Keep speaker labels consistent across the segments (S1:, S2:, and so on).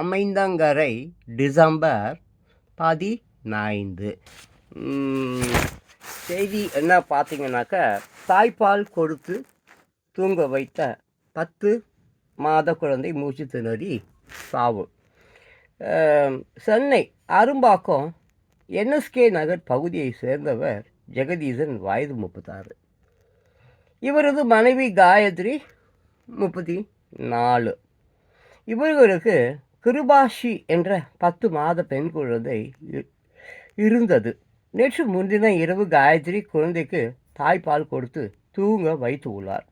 S1: அமைந்தங்கரை December பதினைந்து. செய்தி என்ன பார்த்தீங்கன்னாக்க தாய்ப்பால் கொடுத்து தூங்க வைத்த பத்து மாத குழந்தை மூச்சு திணறி சாவு சென்னை அரும்பாக்கம் என்எஸ்கே நகர் பகுதியை சேர்ந்தவர் ஜெகதீசன் வயது முப்பத்தாறு. இவரது மனைவி காயத்ரி முப்பத்தி நாலு. இவர்களுக்கு கிருபாஷி என்ற பத்து மாத பெண் குழந்தை இருந்தது. நேற்று முன்தின இரவு காயத்ரி குழந்தைக்கு தாய்ப்பால் கொடுத்து தூங்க வைத்து உள்ளார்.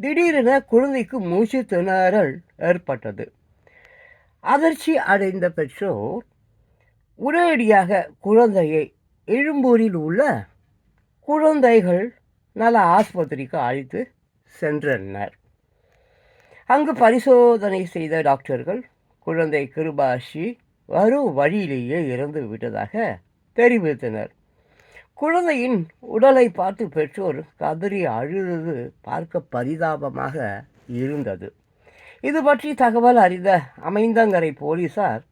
S1: திடீரென குழந்தைக்கு மூச்சு திணறல் ஏற்பட்டது. அதிர்ச்சி அடைந்த பெற்றோர் உடனடியாக குழந்தையை எழும்பூரில் உள்ள குழந்தைகள் நல ஆஸ்பத்திரிக்கு அழைத்து சென்றனர். அங்கு பரிசோதனை செய்த டாக்டர்கள் குழந்தை கிருபாஷி வரும் வழியிலேயே இறந்து விட்டதாக தெரிவித்தனர். குழந்தையின் உடலை பார்த்து பெற்றோர் கதறி அழுது பார்க்க பரிதாபமாக இருந்தது. இது பற்றி தகவல் அறிந்த அமைந்தங்கரை போலீசார்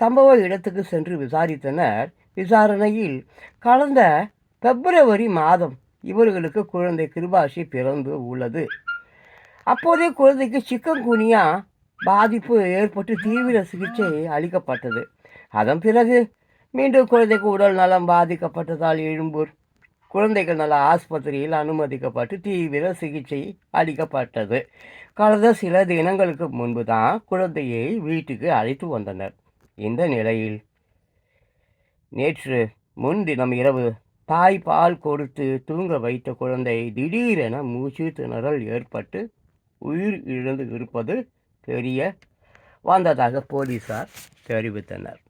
S1: சம்பவ இடத்துக்கு சென்று விசாரித்தனர். விசாரணையில் கடந்த பிப்ரவரி மாதம் இவர்களுக்கு குழந்தை கிருபாஷி பிறந்து உள்ளது. அப்போதே குழந்தைக்கு சிக்கன் குனியா பாதிப்பு ஏற்பட்டு தீவிர சிகிச்சை அளிக்கப்பட்டது. அதன் பிறகு மீண்டும் குழந்தைக்கு உடல் நலம் பாதிக்கப்பட்டதால் எழும்பூர் குழந்தைகள் நல ஆஸ்பத்திரியில் அனுமதிக்கப்பட்டு தீவிர சிகிச்சை அளிக்கப்பட்டது. கடந்த சில தினங்களுக்கு முன்பு தான் குழந்தையை வீட்டுக்கு அழைத்து வந்தனர். இந்த நிலையில் நேற்று முன்தினம் இரவு தாய் பால் கொடுத்து தூங்க வைத்த குழந்தை திடீரென மூச்சு திணறல் ஏற்பட்டு உயிர் இழந்து இருப்பது தெரிய வந்ததாக போலீசார் தெரிவித்தனர்.